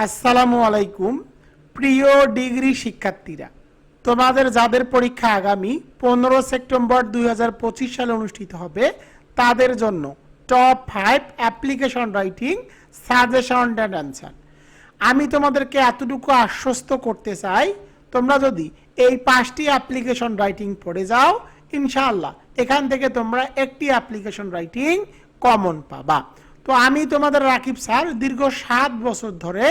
আসসালামু আলাইকুম, প্রিয় ডিগ্রি শিক্ষার্থীরা। তোমাদের যাদের পরীক্ষা আগামী পনেরো সেপ্টেম্বর দুই হাজার পঁচিশ সালে অনুষ্ঠিত হবে, তাদের জন্য top five application writing suggestion and answer আমি তোমাদেরকে এতটুকু আশ্বস্ত করতে চাই, তোমরা যদি এই পাঁচটি অ্যাপ্লিকেশন রাইটিং পড়ে যাও, ইনশাআল্লাহ এখান থেকে তোমরা একটি অ্যাপ্লিকেশন রাইটিং কমন পাবা। তো আমি তোমাদের রাকিব স্যার দীর্ঘ সাত বছর ধরে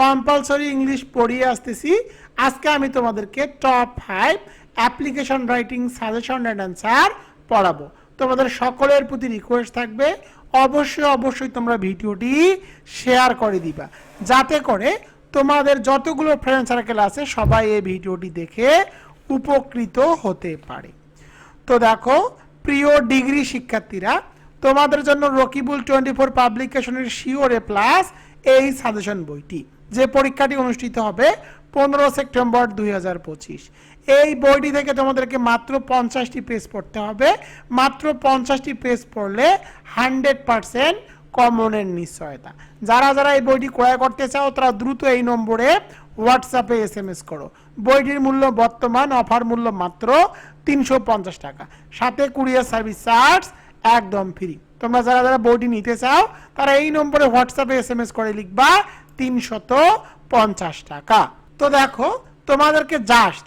কম্পালসরি ইংলিশ পড়িয়ে আসতেছি। আজকে আমি তোমাদেরকে top five application writing suggestion and answer পড়াবো। তোমাদের সকলের প্রতি রিকোয়েস্ট থাকবে। অবশ্যই অবশ্যই তোমরা ভিডিওটি শেয়ার করে দিবা। যাতে করে তোমাদের যতগুলো ফ্রেন্ড সার্কেল আছে, সবাই এই ভিডিওটি দেখে উপকৃত হতে পারে। তো দেখো, প্রিয় ডিগ্রি শিক্ষার্থীরা তোমাদের জন্য রকিবুল টোয়েন্টি ফোর পাবলিকেশনের শিওর প্লাস এই সাজেশন বইটি, যে পরীক্ষাটি অনুষ্ঠিত হবে পনেরো সেপ্টেম্বর দুই হাজার পঁচিশ। এই বইটি থেকে তোমাদেরকে মাত্র পঞ্চাশটি পেজ পড়তে হবে। মাত্র পঞ্চাশটি পেজ পড়লে হান্ড্রেড পারসেন্ট কমনের নিশ্চয়তা। যারা যারা এই বইটি ক্রয় করতে চাও, তারা দ্রুত এই নম্বরে হোয়াটসঅ্যাপে এস এম এস করো। বইটির মূল্য বর্তমান অফার মূল্য মাত্র তিনশো পঞ্চাশ টাকা। সাথে কুরিয়ার সার্ভিস চার্জ একদম ফ্রি তোমরা যারা যারা বইটি নিতে চাও, তারা এই নম্বরে হোয়াটসঅ্যাপে এস এম এস করে লিখবা তিনশত পঞ্চাশ টাকা। তো দেখো, তোমাদেরকে জাস্ট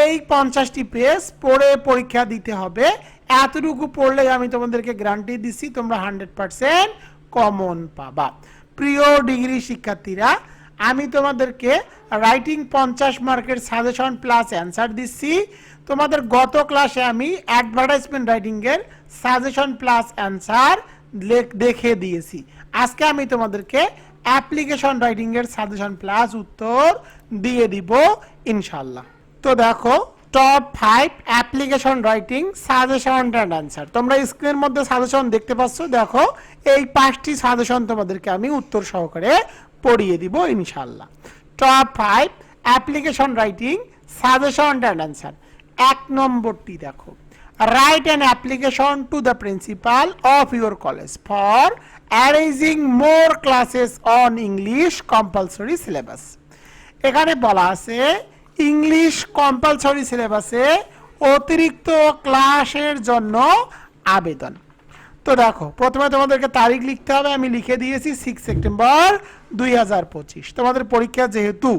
এই পঞ্চাশটি পেজ পড়ে পরীক্ষা দিতে হবে। এতটুকু পড়লে আমি তোমাদেরকে গ্যারান্টি দিচ্ছি, তোমরা হান্ড্রেড পারসেন্ট কমন পাবা। প্রিয় ডিগ্রি শিক্ষার্থীরা, আমি তোমাদেরকে রাইটিং পঞ্চাশ মার্কের সাজেশন প্লাস অ্যান্সার দিচ্ছি। তোমাদের গত ক্লাসে আমি অ্যাডভার্টাইজমেন্ট রাইটিংয়ের সাজেশন প্লাস অ্যান্সার দেখে দিয়েছি। আজকে আমি তোমাদেরকে অ্যাপ্লিকেশন রাইটিংয়ের সাজেশন প্লাস উত্তর দিয়ে দিব ইনশাল্লাহ তো দেখো top five application writing suggestion and answer তোমরা স্ক্রিনের মধ্যে সাজেশন দেখতে পাচ্ছ, দেখো, এই পাঁচটি সাজেশন তোমাদেরকে আমি উত্তর সহকারে পড়িয়ে দিব ইনশাল্লাহ top five application writing suggestion and answer এক নম্বরটি দেখো। Write an application to the principal of your college for arranging more classes on English compulsory syllabus এখানে বলা আছে ইংলিশ কম্পালসরি সিলেবাসে অতিরিক্ত ক্লাসের জন্য আবেদন। তো দেখো, প্রথমে তোমাদেরকে তারিখ লিখতে হবে। আমি লিখে দিয়েছি সিক্স সেপ্টেম্বর দুই হাজার পঁচিশ। তোমাদের পরীক্ষা যেহেতু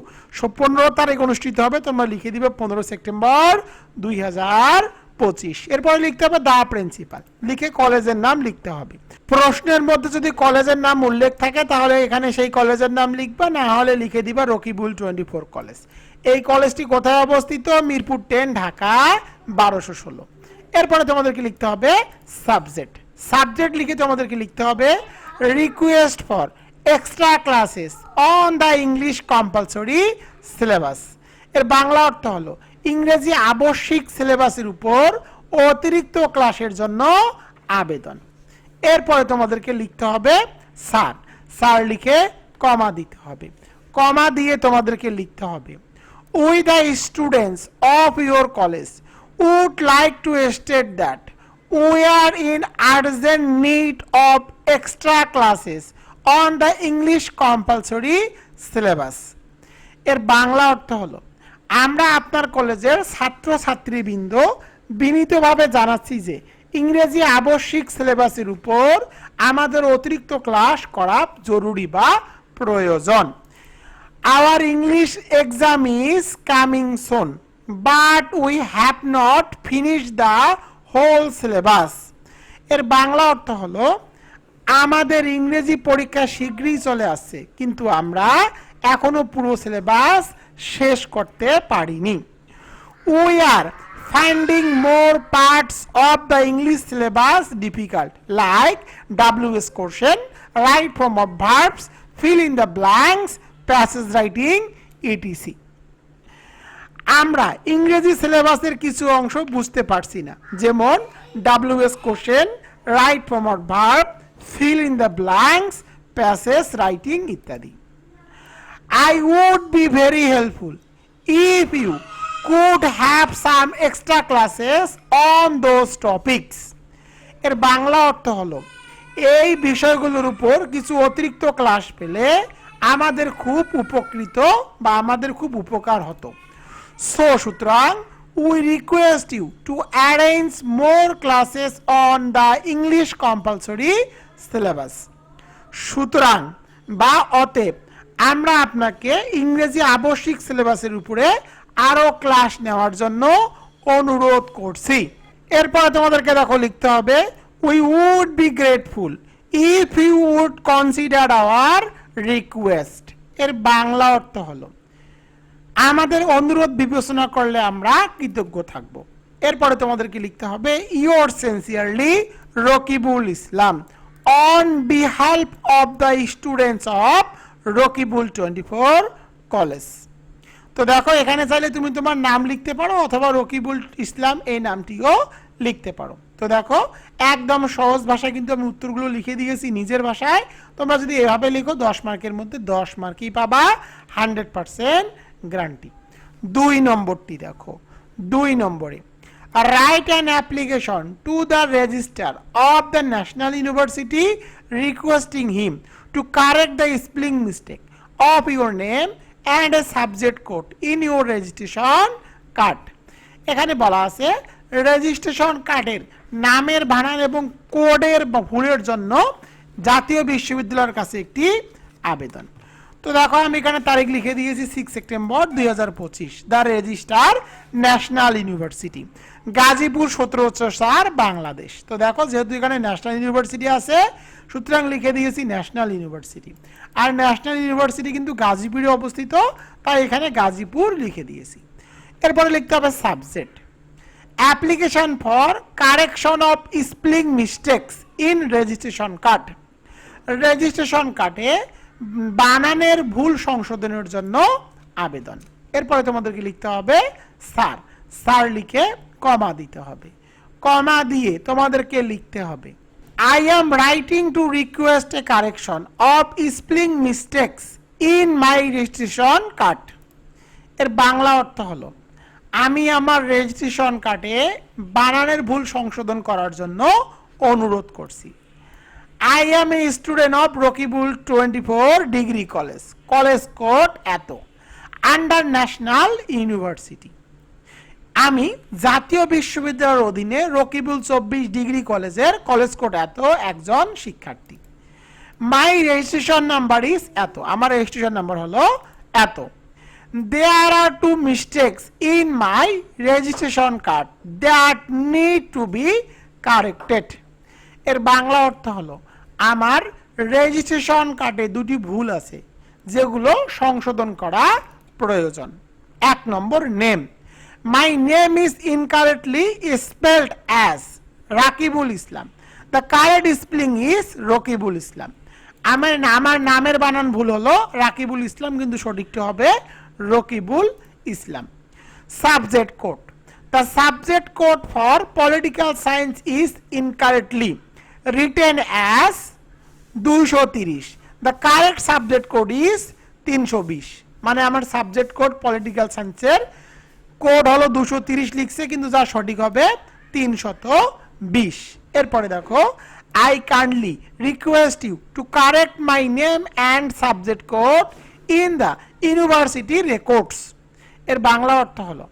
পনেরো তারিখ অনুষ্ঠিত হবে, তোমরা লিখে দিবে পনেরো সেপ্টেম্বর দুই হাজার পঁচিশ। এরপরে লিখতে হবে দা প্রিন্সিপাল। লিখে কলেজের নাম লিখতে হবে। প্রশ্নের মধ্যে যদি কলেজের নাম উল্লেখ থাকে, তাহলে এখানে সেই কলেজের নাম লিখবা, না হলে লিখে দিবা রকিবুল টোয়েন্টি ফোর কলেজ। এই কলেজটি কোথায় অবস্থিত? মিরপুর টেন, ঢাকা, বারোশো ষোলো। এরপরে তোমাদেরকে লিখতে হবে সাবজেক্ট। সাবজেক্ট লিখে তোমাদেরকে লিখতে হবে request for extra classes on the English compulsory syllabus এর বাংলা অর্থ হলো ইংরেজি আবশ্যিক সিলেবাসের উপর অতিরিক্ত ক্লাসের জন্য আবেদন। এরপরে তোমাদেরকে লিখতে হবে, স্যার। স্যার লিখে কমা দিতে হবে। কমা দিয়ে তোমাদেরকে লিখতে হবে, we the students of your college would like to state that we are in urgent need of extra classes on the English compulsory syllabus. এর বাংলা অর্থ হলো আমরা আপনার কলেজের ছাত্র ছাত্রীবৃন্দ বিনীতভাবে জানাচ্ছি যে ইংরেজি আবশ্যিক সিলেবাসের উপর আমাদের অতিরিক্ত ক্লাস করা জরুরি বা প্রয়োজন our English exam is coming soon, but we have not finished the whole syllabus. এর বাংলা অর্থ হলো আমাদের ইংরেজি পরীক্ষা শীঘ্রই চলে আসছে কিন্তু আমরা এখনও পুরো সিলেবাস শেষ করতে পারিনি। We are finding more parts of the English syllabus difficult like WH question right form of verbs fill in the blanks passage writing ETC আমরা ইংরেজি সিলেবাসের কিছু অংশ বুঝতে পারছি না। যেমন WH question right form of verb fill in the blanks passage writing ইত্যাদি। I would be very helpful if you could have some extra classes on those topics. এর বাংলা অর্থ হলো, এই বিষয়গুলোর উপর কিছু অতিরিক্ত ক্লাস পেলে আমাদের খুব উপকৃত বা আমাদের খুব উপকার হতো সো সুতরাং we request you to arrange more classes on the English compulsory syllabus সুতরাং, বা অতএব আমরা আপনাকে ইংরেজি আবশ্যিক সিলেবাসের উপরে আরও ক্লাস নেওয়ার জন্য অনুরোধ করছি। এরপরে তোমাদেরকে দেখো লিখতে হবে we would be grateful if you would consider our request এর বাংলা অর্থ হলো, আমাদের অনুরোধ বিবেচনা করলে আমরা কৃতজ্ঞ থাকব। এরপরে তোমাদেরকে লিখতে হবে your sincerely Rakibul Islam on বিহাল্প of the students of Rakibul twenty four college. তো দেখো, এখানে চাইলে তুমি তোমার নাম লিখতে পারো অথবা রকিবুল ইসলাম এই নামটিও লিখতে পারো। তো দেখো, একদম সহজ ভাষায় কিন্তু আমি উত্তরগুলো লিখে দিয়েছি নিজের ভাষায়। তোমরা যদি এভাবে লিখো, দশ মার্কের মধ্যে দশ মার্কই পাবা, হান্ড্রেড পার্সেন্ট গ্যারান্টি। দুই নম্বরটি দেখো, দুই নম্বরে। Write an application to the registrar of the National University requesting him. To correct the spelling mistake of your name and a subject code in your registration card এখানে বলা আছে registration কার্ডের নামের বানান এবং কোডের ভুলের জন্য জাতীয় বিশ্ববিদ্যালয়ের কাছে একটি আবেদন। তো দেখো, আমি এখানে তারিখ লিখে দিয়েছি সিক্স সেপ্টেম্বর দুই হাজার পঁচিশ the registrar National University Gazipur সতেরো সার বাংলাদেশ। তো দেখো, যেহেতু এখানে ন্যাশনাল ইউনিভার্সিটি আছে, সুতরাং লিখে দিয়েছি ন্যাশনাল ইউনিভার্সিটি আর ন্যাশনাল ইউনিভার্সিটি কিন্তু গাজীপুরে অবস্থিত, তাই এখানে গাজীপুর লিখে দিয়েছি। এরপরে লিখতে হবে subject application for correction of spelling mistakes in registration card registration কার্ডে বানানের ভুল সংশোধনের জন্য আবেদন। এরপরে তোমাদেরকে লিখতে হবে স্যার। স্যার লিখে কমা দিতে হবে। কমা দিয়ে তোমাদেরকে লিখতে হবে I am writing to request a correction of spelling mistakes in my registration card এর বাংলা অর্থ হলো, আমি আমার রেজিস্ট্রেশন কার্ডে বানানের ভুল সংশোধন করার জন্য অনুরোধ করছি। I am a student of Rakibul twenty four degree college college code এত আন্ডার ন্যাশনাল ইউনিভার্সিটি আমি জাতীয় বিশ্ববিদ্যালয়ের অধীনে রকিবুল চব্বিশ ডিগ্রি কলেজের কলেজ কোড এত একজন শিক্ষার্থী। মাই রেজিস্ট্রেশন নাম্বার ইজ এত, আমার রেজিস্ট্রেশন নাম্বার হলো এত। There are two mistakes in my registration card that need to be corrected এর বাংলা অর্থ হলো আমার রেজিস্ট্রেশন কার্ডে দুটি ভুল আছে, যেগুলো সংশোধন করা প্রয়োজন। এক নম্বর name my name is incorrectly spelled as Rakibul Islam. The correct spelling is Rakibul Islam. আমার আমার নামের বানান ভুল হলো, রাকিবুল ইসলাম, কিন্তু সঠিকটি হবে Rakibul Islam. Subject code the subject code for political science is incorrectly দুইশো তিরিশ। The correct subject code is তিনশো বিশ। মানে আমার সাবজেক্ট কোড পলিটিক্যাল সায়েন্সের কোড হলো দুশো তিরিশ লিখছে, কিন্তু যা সঠিক হবে তিনশত বিশ। এরপরে দেখো I kindly request you to correct my name and subject code in the university records এর বাংলা অর্থ হলো,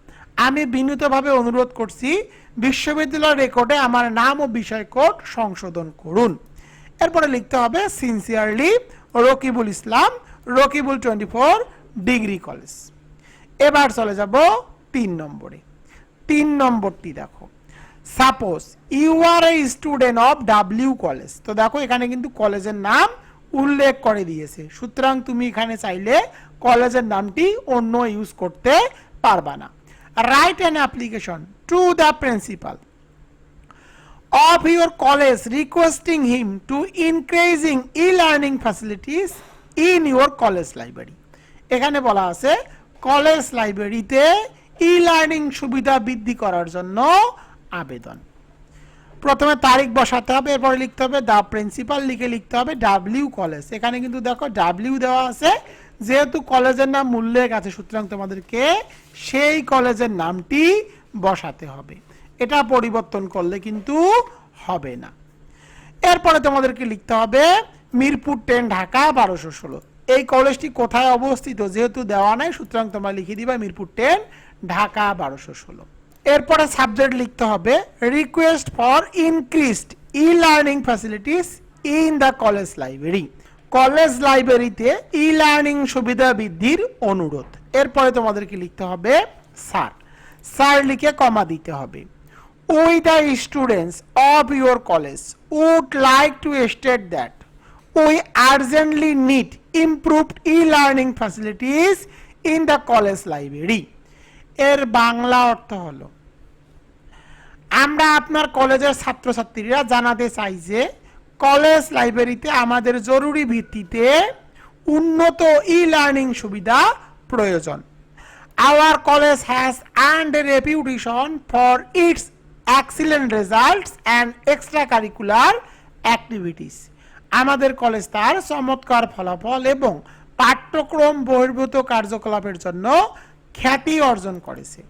আমি বিনীতভাবে অনুরোধ করছি বিশ্ববিদ্যালয় রেকর্ডে আমার নাম ও বিষয় কোড সংশোধন করুন। এরপরে লিখতে হবে sincerely Rakibul Islam Rakibul twenty four degree college এবার চলে যাব তিন নম্বরে। তিন নম্বরটি দেখো। Suppose you are a student of W college তো দেখো, এখানে কিন্তু কলেজের নাম উল্লেখ করে দিয়েছে। সুতরাং তুমি এখানে চাইলে কলেজের নামটি অন্য ইউজ করতে পারবা না। Write an application to the principal of your college, requesting him to increasing e-learning facilities in your college library. এখানে বলা আছে কলেজ লাইব্রেরিতে ই লার্নিং সুবিধা বৃদ্ধি করার জন্য আবেদন। প্রথমে তারিখ বসাতে হবে, এরপরে লিখতে হবে দা প্রিন্সিপাল লিখে লিখতে হবে ডাব্লিউ কলেজ এখানে কিন্তু দেখো ডাব্লিউ দেওয়া আছে যেহেতু কলেজের নাম উল্লেখ আছে, সুতরাং তোমাদেরকে সেই কলেজের নামটি বসাতে হবে। এটা পরিবর্তন করলে কিন্তু হবে না। এরপরে তোমাদেরকে লিখতে হবে, মিরপুর টেন ঢাকা, বারোশো ষোলো। এই কলেজটি কোথায় অবস্থিত যেহেতু দেওয়া নাই, সুতরাং তোমরা লিখে দিবা মিরপুর টেন ঢাকা, বারোশো ষোলো। এরপরে সাবজেক্ট লিখতে হবে request for increased e learning facilities in the college library college লাইব্রেরিতে ই লার্নিং সুবিধা বৃদ্ধির অনুরোধ। এরপরে তোমাদেরকে লিখতে হবে, স্যার। স্যার লিখে কমা দিতে হবে। We the students of your college would like to state that we urgently need improved e learning facilities in the college library এর বাংলা অর্থ হলো, আমরা আপনার কলেজের ছাত্রছাত্রীরা জানাতে চাই যে কলেজ লাইব্রেরিতে আমাদের জরুরি ভিত্তিতে উন্নত ই লার্নিং সুবিধা প্রয়োজন। Our college has and reputation for its excellent results and extra curricular activities আমাদের কলেজ তার চমৎকার ফলাফল এবং পাঠ্যক্রম বহির্ভূত কার্যকলাপের জন্য খ্যাতি অর্জন করেছে।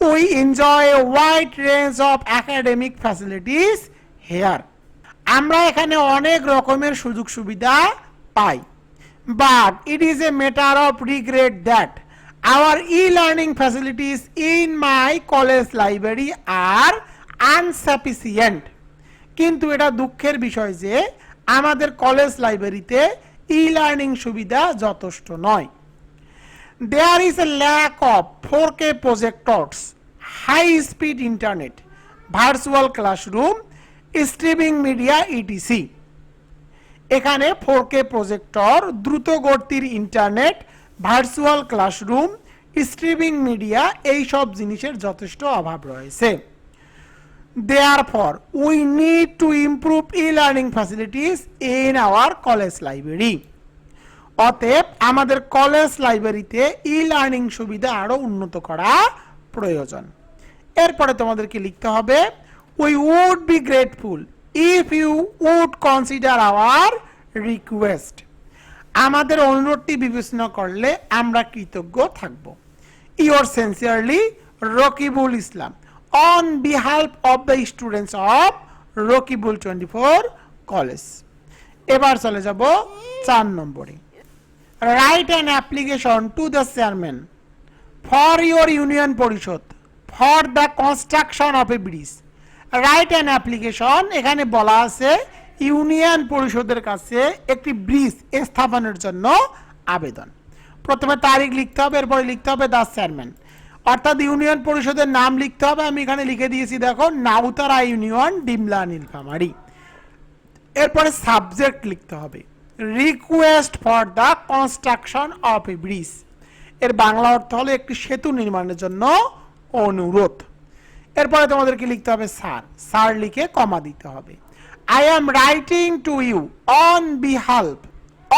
We enjoy a wide range of academic facilities here আমরা এখানে অনেক রকমের সুযোগ সুবিধা পাই। But it is a matter of regret that our e learning facilities in my college library are insufficient কিন্তু এটা দুঃখের বিষয় যে আমাদের কলেজ লাইব্রেরিতে ই লার্নিং সুবিধা যথেষ্ট নয়। There is a lack of 4K projectors, high speed internet virtual classroom, streaming media etc. এখানে 4K প্রজেক্টর দ্রুত গতির internet virtual classroom streaming media এই সব জিনিসের যথেষ্ট অভাব রয়েছে Therefore, we need to improve e-learning facilities in our college library. অতএব আমাদের কলেজ লাইব্রেরিতে ই লার্নিং সুবিধা আরও উন্নত করা প্রয়োজন এরপরে তোমাদেরকে লিখতে হবে we would be grateful if you would consider our request আমাদের অনুরোধটি বিবেচনা করলে আমরা কৃতজ্ঞ থাকব। Your sincerely Rakibul Islam on বিহাল্প of the students of Rakibul twenty four college এবার চলে যাব চার নম্বরে। Write an application to the chairman for your union পরিষদ, for the construction of a bridge write an application এখানে বলা আছে union পরিষদের কাছে একটি ব্রিজ স্থাপনের জন্য আবেদন। প্রথমে তারিখ লিখতে হবে, এরপরে লিখতে হবে দা চেয়ারম্যান অর্থাৎ ইউনিয়ন পরিষদের নাম লিখতে হবে, আমি এখানে লিখে দিয়েছি, দেখো নাউতারা ইউনিয়ন ডিমলা নীলফামারী এরপরে সাবজেক্ট লিখতে হবে request for the construction of a ব্রিজের বাংলা অর্থ হলো একটি সেতু নির্মাণের জন্য অনুরোধ। এরপরে তোমাদেরকে লিখতে হবে স্যার। স্যার লিখে কমা দিতে হবে। I am writing to you on বিহাল্প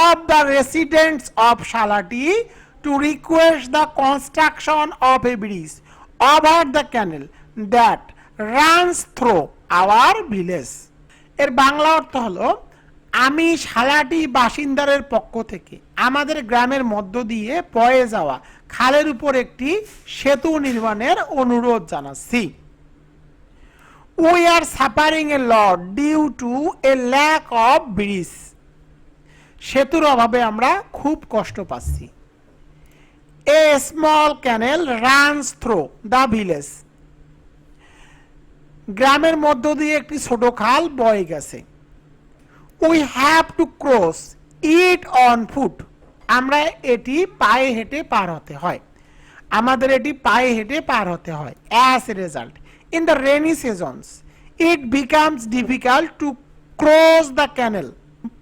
of the residents of Shalati to request the construction of a bridge over the canal that runs through our village এর বাংলা অর্থ হলো, আমি শালাটি বাসিন্দারের পক্ষ থেকে আমাদের গ্রামের মধ্য দিয়ে পয়ে যাওয়া খালের উপর একটি সেতু নির্মাণের অনুরোধ জানাচ্ছি। We are suffering a lot due to a lack of bridge সেতুর অভাবে আমরা খুব কষ্ট পাচ্ছি। A small canal runs through the village গ্রামের মধ্য দিয়ে একটি ছোট খাল বয়ে গেছে। We have to cross it on foot আমরা এটি পায়ে হেঁটে পার হতে হয়। আমাদের এটি পায়ে হেঁটে পার হতে হয়। As a result in the rainy seasons it becomes difficult to cross the canal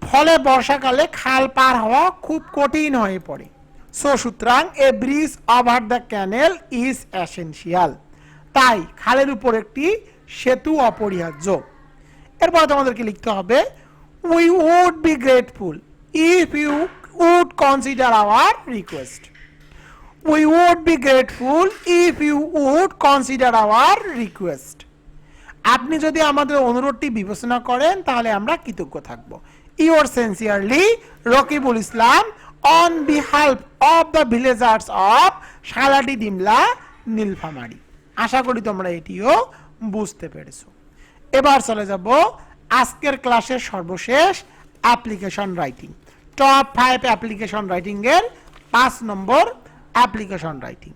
ফলে বর্ষাকালে খাল পার হওয়া খুব কঠিন হয়ে পড়ে। সো সুতরাং a bridge over the canal is essential তাই খালের উপর একটি সেতু অপরিহার্য। এরপর তোমাদেরকে লিখতে হবে we would be grateful if you would consider our request we would be grateful if you would consider our request আপনি যদি আমাদের অনুরোধটি বিবেচনা করেন, তাহলে আমরা কৃতজ্ঞ থাকব। Your sincerely Rakibul Islam on বিহাল্প of the villagers of Shalati Dimla, Nilphamari. আশা করি তোমরা এটিও বুঝতে পেরেছ। এবার চলে যাব আজকের ক্লাসের সর্বশেষ application writing top five application writing এর পাঁচ নম্বর application writing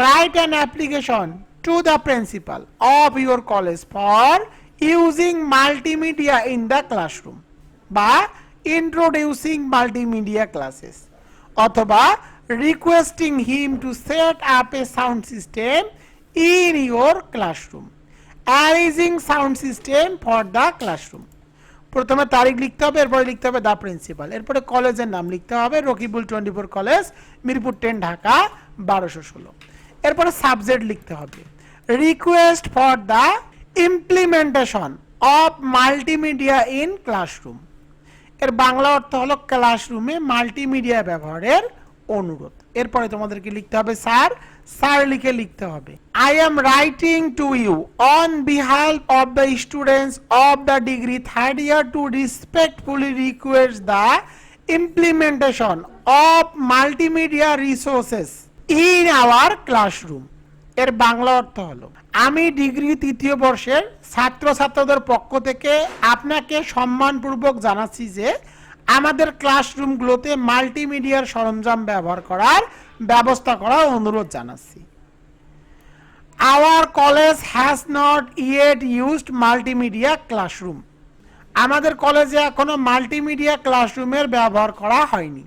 write an application to the principal of your college for using multimedia in the classroom বা introducing multimedia classes অথবা requesting him to set up a sound system in your classroom arranging sound system for the classroom প্রথমে তারিখ লিখতে হবে, এরপরে লিখতে হবে দা principal এরপরে কলেজের নাম লিখতে হবে, Rakibul twenty four college, Mirpur ten Dhaka বারোশো ষোলো। এরপরে সাবজেক্ট লিখতে হবে। Request for the implementation of multimedia in classroom এর বাংলা অর্থ হলো ক্লাসরুমে মাল্টিমিডিয়া ব্যবহারের অনুরোধ। এরপরে তোমাদেরকে লিখতে হবে স্যার স্যার লিখে লিখতে হবে। I am writing to you on behalf of the students of the degree third year to respectfully request the implementation of multimedia resources in our classroom এর বাংলা অর্থ হলো, আমি ডিগ্রি তৃতীয় বর্ষের ছাত্রছাত্রদের পক্ষ থেকে আপনাকে সম্মানপূর্বক জানাচ্ছি যে আমাদের ক্লাসরুমগুলোতে মাল্টিমিডিয়ার সরঞ্জাম ব্যবহার করার ব্যবস্থা করার অনুরোধ জানাচ্ছি। Our college has not yet used multimedia classroom আমাদের কলেজে এখনও মাল্টিমিডিয়া ক্লাসরুমের ব্যবহার করা হয়নি।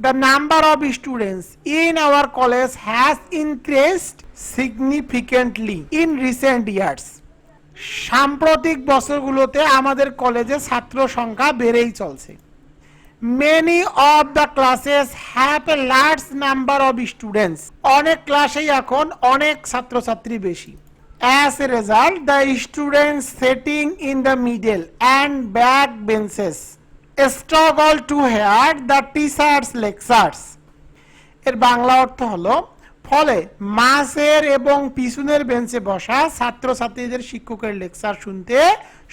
The number of students in our college has increased significantly in recent years সাম্প্রতিক বছরগুলোতে আমাদের কলেজে ছাত্র সংখ্যা বেড়েই চলছে। Many of the classes have a large number of students অনেক ক্লাসেই এখন অনেক ছাত্রছাত্রী বেশি। As a result the students setting in the middle and back benches struggle to hear the teachers lectures এর বাংলা অর্থ হলো, ফলে মাঝের এবং পিছনের বেঞ্চে বসা ছাত্রছাত্রীদের শিক্ষকের লেকচার শুনতে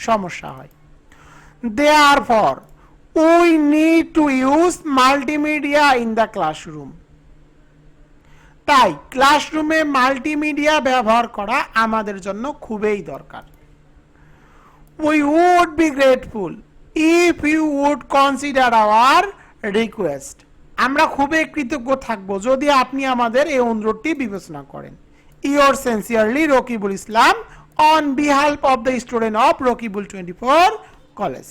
সমস্যা হয়। There for we need to use multimedia in the classroom তাই ক্লাসরুমে মাল্টিমিডিয়া ব্যবহার করা আমাদের জন্য খুবই দরকার। We would be grateful if you would consider our request আমরা খুবই কৃতজ্ঞ থাকব যদি আপনি আমাদের এই অনুরোধটি বিবেচনা করেন। Your sincerely Rakibul Islam on বিহাল্প of the student of Rakibul twenty four college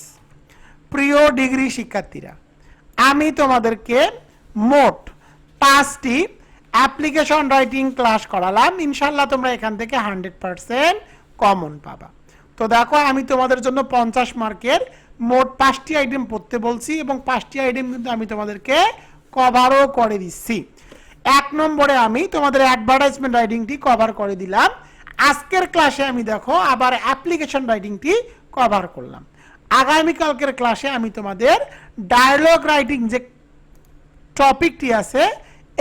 প্রিয় ডিগ্রি শিক্ষার্থীরা, আমি তোমাদেরকে মোট পাঁচটি অ্যাপ্লিকেশন রাইটিং ক্লাস করালাম। ইনশাল্লাহ তোমরা এখান থেকে হান্ড্রেড পারসেন্ট কমন পাবা। তো দেখো, আমি তোমাদের জন্য পঞ্চাশ মার্কের মোট পাঁচটি আইটেম পড়তে বলছি এবং পাঁচটি আইটেম কিন্তু আমি তোমাদেরকে কভারও করে দিচ্ছি। এক নম্বরে আমি তোমাদের অ্যাডভার্টাইজমেন্ট রাইটিংটি কভার করে দিলাম। আজকের ক্লাসে আমি দেখো, আবার অ্যাপ্লিকেশন রাইটিংটি কভার করলাম। আগামীকালকের ক্লাসে আমি তোমাদের ডায়লগ রাইটিং যে টপিকটি আছে,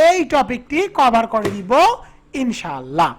এই টপিকটি কভার করে দিব, ইনশাআল্লাহ।